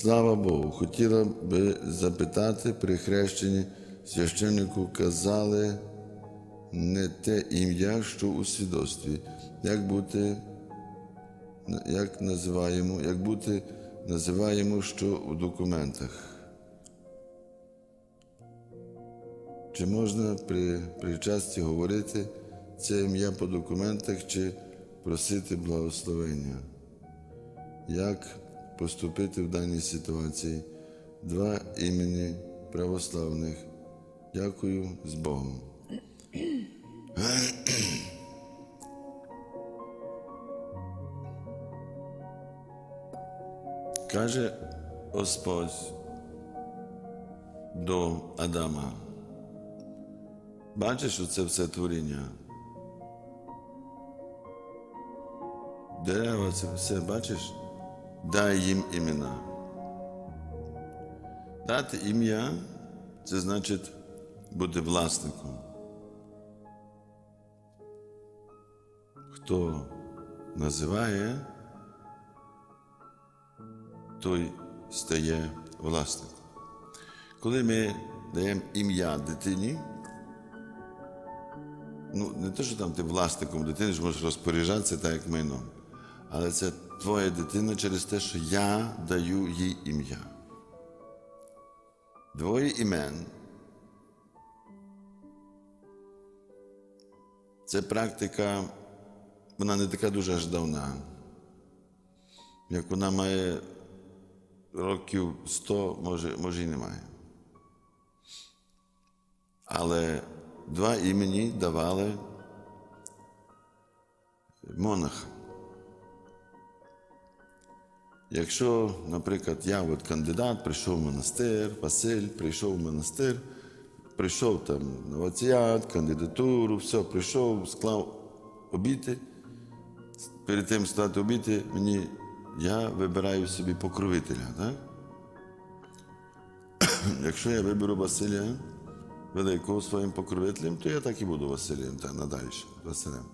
Слава Богу, хотіла би запитати при хрещенні священнику казали не те ім'я, що у свідоцтві. Як бути, як називаємо, як бути називаємо, що у документах? Чи можна при причасті говорити це ім'я по документах чи просити благословення? Як поступити в даній ситуації? Два імені православних. Дякую з Богом. Каже Господь до Адама. Бачиш, що це все творіння? Дерева, це все, бачиш? Дай їм імена. Дати ім'я це значить бути власником. Хто називає, той стає власником. Коли ми даємо ім'я дитині, ну не те, що там ти власником дитини ж можеш розпоряджатися так, як майном, але це твоя дитина через те, що я даю їй ім'я. Двоє імен. Це практика, вона не така дуже аж давна. Як вона має років 100, може, може і немає. Але два імені давали монахам. Якщо, наприклад, я от кандидат, прийшов в монастир, Василь прийшов в монастир, прийшов там новоціат, кандидатуру, все, прийшов, склав обіти. Перед тим склати обіти, мені я вибираю собі покровителя. Так? Якщо я виберу Василя Великого своїм покровителем, то я так і буду Василем та надалі Василем.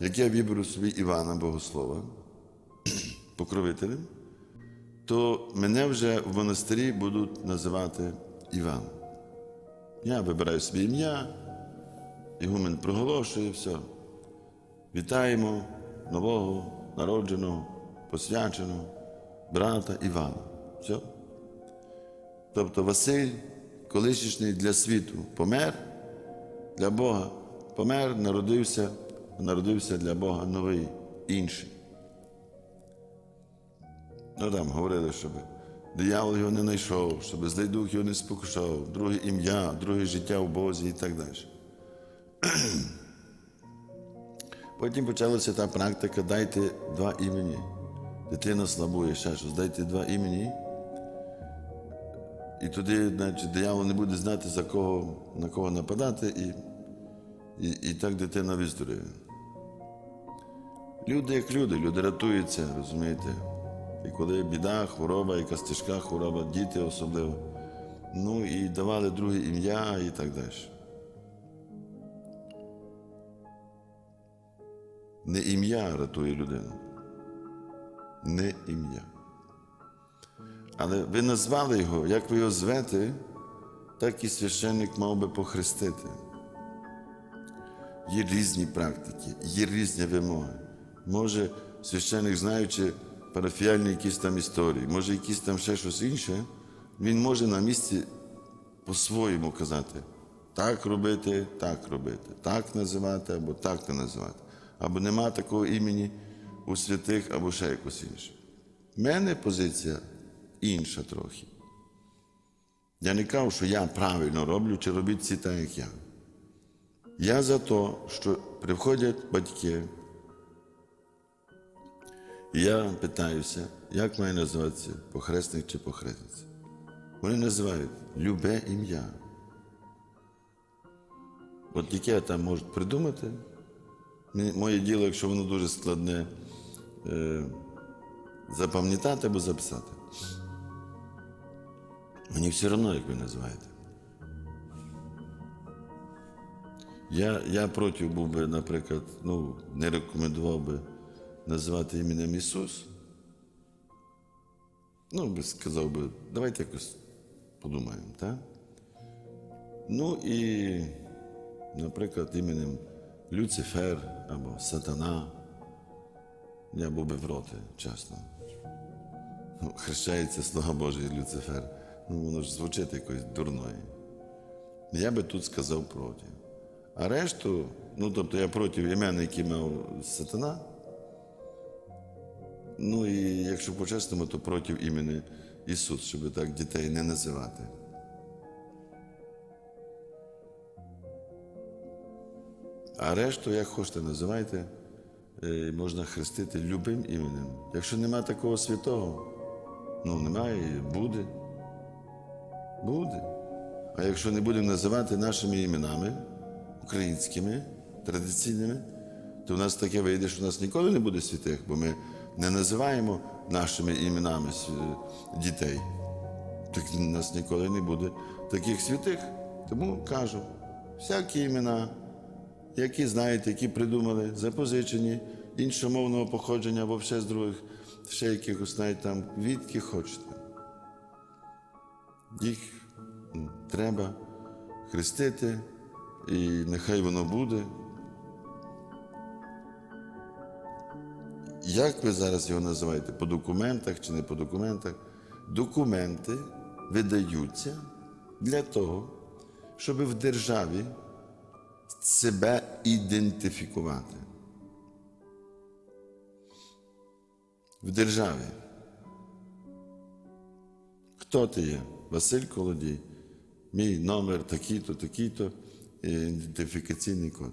Як я виберу собі Івана Богослова, покровителем, то мене вже в монастирі будуть називати Іван. Я вибираю собі ім'я, Ігумен проголошує все. Вітаємо нового, народженого, посвяченого брата Івана. Все. Тобто Василь, колишній для світу, помер для Бога, помер, народився, народився для Бога новий, інший. Ну там говорили, щоб диявол його не знайшов, щоб злий дух його не спокушав, друге ім'я, друге життя в Бозі і так далі. Потім почалася та практика дайте два імені. Дитина слабує, ще щось, дайте два імені. І тоді, значить, диявол не буде знати, за кого, на кого нападати, і, і, і так дитина виздоровіє. Люди як люди, люди рятуються, розумієте? І коли біда, хвороба, якась тяжка хвороба, діти особливо. Ну і давали друге ім'я і так далі. Не ім'я рятує людину. Не ім'я. Але ви назвали його, як ви його звете, так і священник мав би похрестити. Є різні практики, є різні вимоги. Може, священник, знаючи парафіальні якісь там історії, може, якісь там ще щось інше, він може на місці по-своєму казати, так робити, так робити, так називати або так не називати. Або нема такого імені у святих, або ще якось інше. У мене позиція інша трохи. Я не кажу, що я правильно роблю, чи робіть всі так, як я. Я за те, що приходять батьки, я питаюся, як має називатися похресник чи похресниця. Вони називають любе ім'я. От яке там можуть придумати. Моє діло, якщо воно дуже складне, е, запам'ятати або записати. Мені все одно, як ви називаєте. Я, я проти був би, наприклад, ну, не рекомендував би називати іменем Ісус. Ну, би сказав би, давайте якось подумаємо, так? Ну і, наприклад, іменем Люцифер або Сатана. Я був би проти, чесно. Ну, Хрещається слуга Божий Люцифер. Ну, воно ж звучить якось дурною. Я би тут сказав проти. А решту, ну тобто я проти імен, які мав сатана. Ну і якщо по-чесному, то проти імені Ісус, щоб так дітей не називати. А решту, як хочете, називайте, е, можна хрестити любим іменем. Якщо нема такого святого, ну немає, буде. Буде. А якщо не будемо називати нашими іменами, українськими, традиційними, то в нас таке вийде, що в нас ніколи не буде святих, бо ми не називаємо нашими іменами дітей. Так у нас ніколи не буде таких святих. Тому кажу, всякі імена, які знаєте, які придумали, запозичені, іншомовного походження або ще з других, ще якихось навіть там, відки хочете. Їх треба хрестити, і нехай воно буде. Як ви зараз його називаєте? По документах чи не по документах? Документи видаються для того, щоб в державі себе ідентифікувати. В державі. Хто ти є? Василь Колодій. Мій номер такий-то, такий-то, ідентифікаційний код.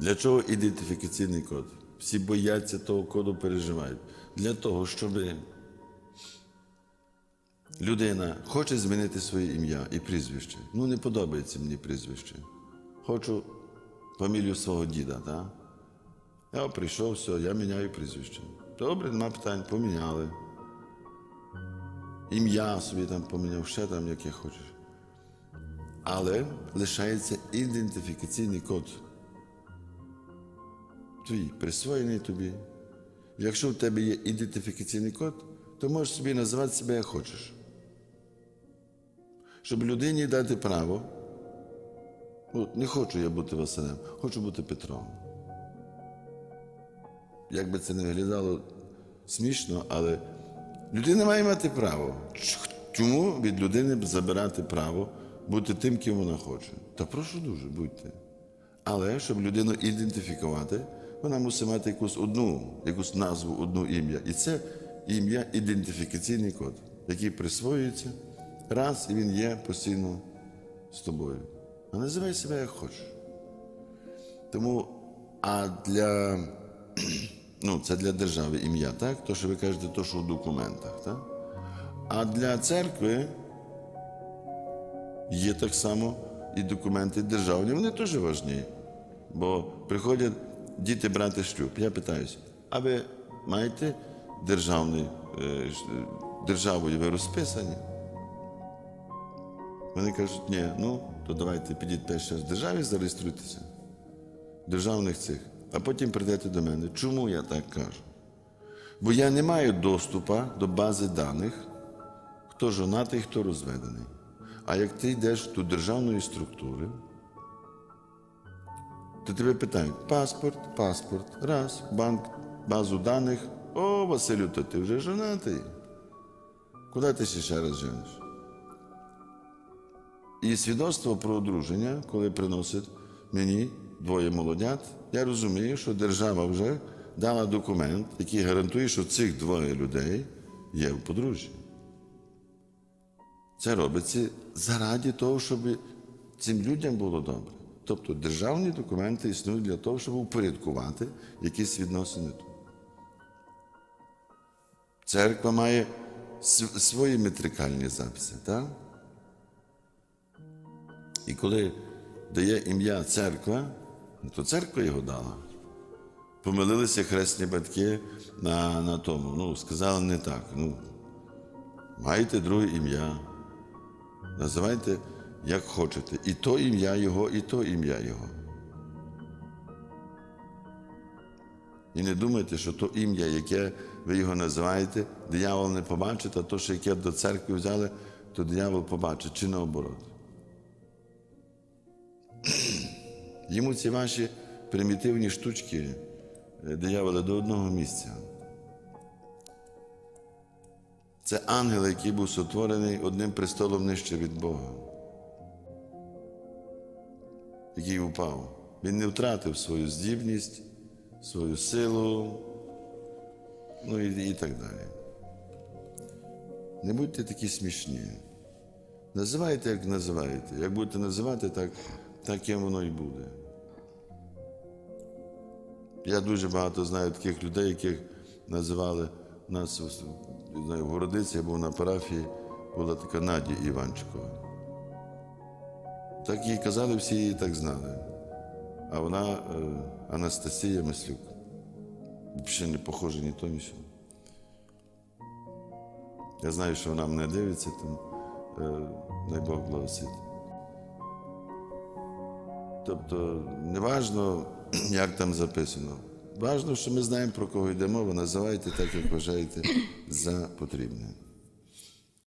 Для чого ідентифікаційний код? Всі бояться того коду, переживають. Для того, щоб людина хоче змінити своє ім'я і прізвище. Ну, не подобається мені прізвище. Хочу фамілію свого діда, так? Я прийшов, все, я міняю прізвище. Добре, нема питань, поміняли. Ім'я собі там поміняв, ще там, яке хочеш. Але лишається ідентифікаційний код. Твій присвоєний тобі. Якщо в тебе є ідентифікаційний код, то можеш собі називати себе як хочеш. Щоб людині дати право. Ну, не хочу я бути Василем, хочу бути Петром. Як би це не виглядало смішно, але людина має мати право. Чому від людини забирати право бути тим, ким вона хоче? Та прошу дуже, будьте. Але щоб людину ідентифікувати, вона мусить мати якусь одну, якусь назву, одну ім'я. І це ім'я ідентифікаційний код, який присвоюється раз і він є постійно з тобою. А називай себе як хочеш. Тому, а для, ну, це для держави ім'я, так? То, що ви кажете, то, що в документах, так? А для церкви є так само і документи державні, вони теж важні. Бо приходять діти брати шлюб. Я питаюся, а ви маєте державний, е, державою ви розписані? Вони кажуть, ні, ну, то давайте підіть перше в державі зареєструйтеся, державних цих, а потім прийдете до мене. Чому я так кажу? Бо я не маю доступу до бази даних, хто жонатий, хто розведений. А як ти йдеш до державної структури, то тебе питають паспорт, паспорт, раз, банк, базу даних. О, Василю, то ти вже жонатий. Куди ти ще раз жениш? І свідоцтво про одруження, коли приносить мені двоє молодят, я розумію, що держава вже дала документ, який гарантує, що цих двоє людей є в подружжі. Це робиться заради того, щоб цим людям було добре. Тобто державні документи існують для того, щоб упорядкувати якісь відносини. Церква має свої метрикальні записи, так? І коли дає ім'я церква, то церква його дала. Помилилися хресні батьки на, на тому. Ну, сказали не так. Ну, маєте друге ім'я. Називайте як хочете. І то ім'я його, і то ім'я його. І не думайте, що то ім'я, яке ви його називаєте, диявол не побачить, а то, що яке до церкви взяли, то диявол побачить, чи наоборот. Йому ці ваші примітивні штучки е, дияволи до одного місця. Це ангел, який був сотворений одним престолом нижче від Бога, який упав. Він не втратив свою здібність, свою силу, ну і, і так далі. Не будьте такі смішні. Називайте, як називаєте. Як будете називати, так, так і воно і буде. Я дуже багато знаю таких людей, яких називали нас знаю, в Городиці, я був на парафії, була така Надя Іванчикова. Так їй казали, всі її так знали. А вона е, Анастасія Маслюк. Взагалі не похожа ні то, ні сьо. Я знаю, що вона мене дивиться, там, е, дай Бог благословить. Тобто, не важно, як там записано. Важно, що ми знаємо, про кого йде мова, називайте так, як вважаєте за потрібне.